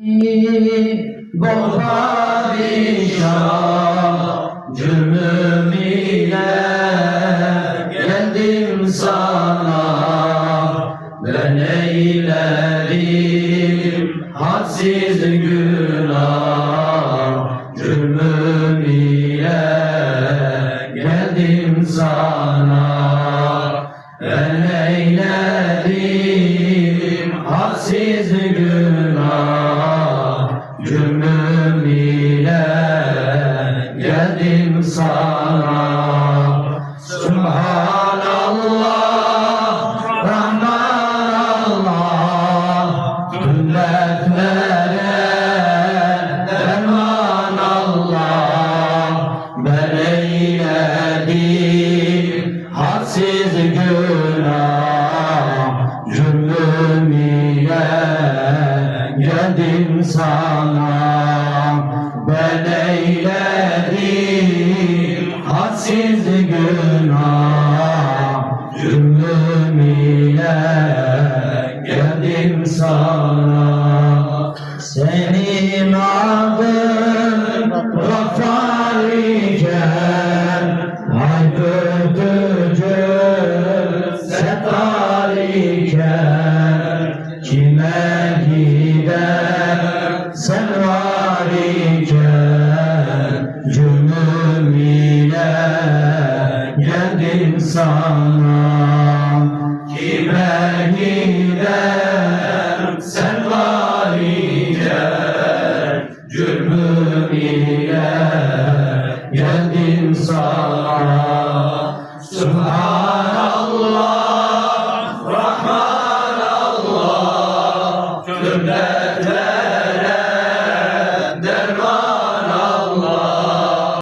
Bol padişah cürmüm ile geldim sana Ben eylerim hadsiz günah Cürmüm geldim sana. Ben eylerim hadsiz Cürmüm ile geldim sana. Subhanallah geldim sana Ben eyledim hadsiz günah. Cümlüm ile geldim sana Senin adın Gafar iken Haybüdür Cümüm ile geldim sana. Ki ben sen var gider Cümüm ile geldim sana. Subhanallah, Rahmanallah, Cümle